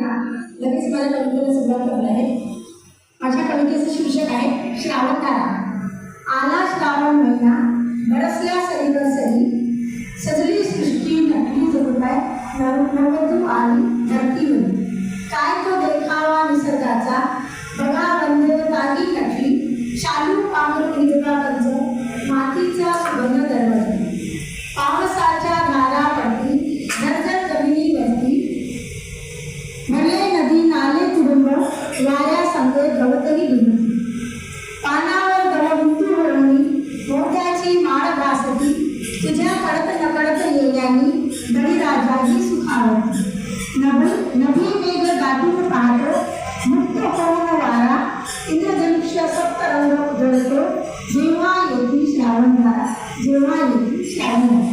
का? लगेच माझ्या कवितेला सुरुवात करणार आहे. माझ्या कवितेचं शीर्षक आहे श्रावण तारा आला श्रावण महिना बरसल्या सरी सरी. सजली सृष्टी नटली जगुबाय नवतू आली धरती होई काय तो देखावा निसर्गाचा? बघा बंद तागी नटली. शालू पावर हिरवा कंज मातीचा सुवर्ण दरवाजा पावस नदी नाले तुडुंब वाऱ्या संगे गवतली दुमती पानावर दळबिंदू हळवणी मोत्याची माळ भासती तुझ्या कडत नकडत येण्यानी बळीराजाही सुखावती नभी नभी मेघ दाटून पाहतो मुक्त होऊन वारा इंद्रधनुष्य सप्तरंग उजळतो जेव्हा येती श्रावण धारा जेव्हा येती श्रावण धारा.